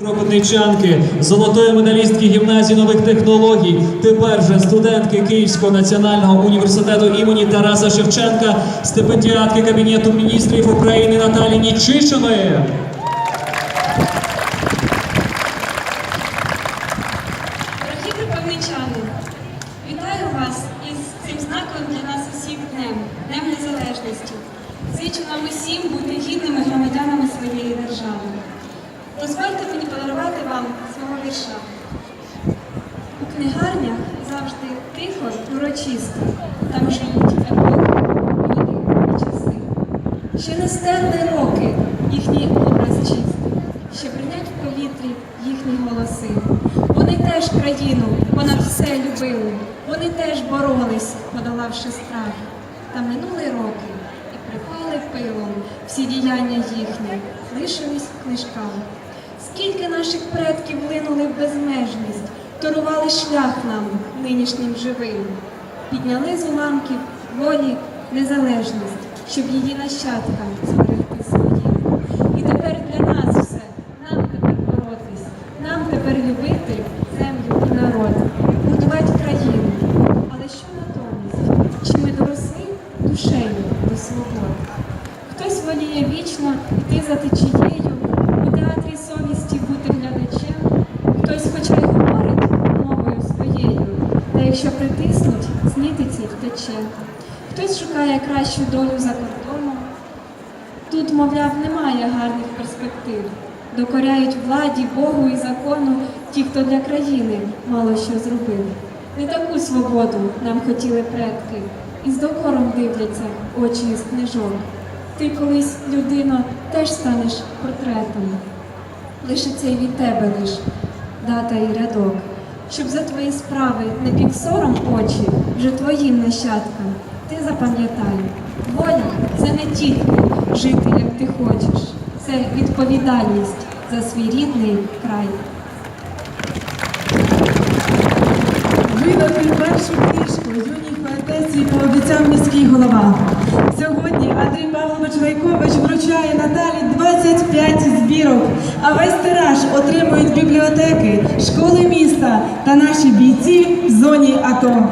Кропотничанки, золотої медалістки гімназії нових технологій, тепер же студентки Київського національного університету імені Тараса Шевченка, стипендіатки Кабінету міністрів України Наталі Нічишиної. Дорогі кропивничани, вітаю вас із цим знаком для нас усіх днем, Днем Незалежності. Зичу нам усім бути гідними громадянами своєї У книгарнях завжди тихо й урочисто, там живуть епохи, люди і часи. Ще не стерли роки їхній образ чистий, ще бринять в повітрі їхні голоси. Вони теж країну понад все любили, вони теж боролись, подолавши страх. Та минули роки і припали пилом всі діяння їхні, лишились книжками. Скільки наших предків линули торували шлях нам нинішнім живим, підняли з уламків волі незалежність, щоб її нащадкам зберегти своїм. І тепер для нас все, нам тепер боротись, нам тепер любити землю і народ, будувати країну. Але що натомість? Чи ми доросли душею до свободи? Хтось воліє вічно йти за течією, притиснуть, з нітиці втече. Хтось шукає кращу долю за кордоном. Тут, мовляв, немає гарних перспектив. Докоряють владі, Богу і закону ті, хто для країни мало що зробив. Не таку свободу нам хотіли предки, і з докором дивляться очі із книжок. Ти колись, людино, теж станеш портретом. Лишиться й від тебе лиш дата і рядок, щоб за твої справи не під сором очі вже твоїм нащадкам. Ти запам'ятай, воля це не тільки жити, як ти хочеш, це відповідальність за свій рідний край. Видати першу книжку юній поетесі пообіцяв міський голова. Сьогодні Андрій Павлович Вайкович вручає Наталі 25 збірок, а весь тираж отримують бібліотеки, школи міста та наші бійці в зоні АТО.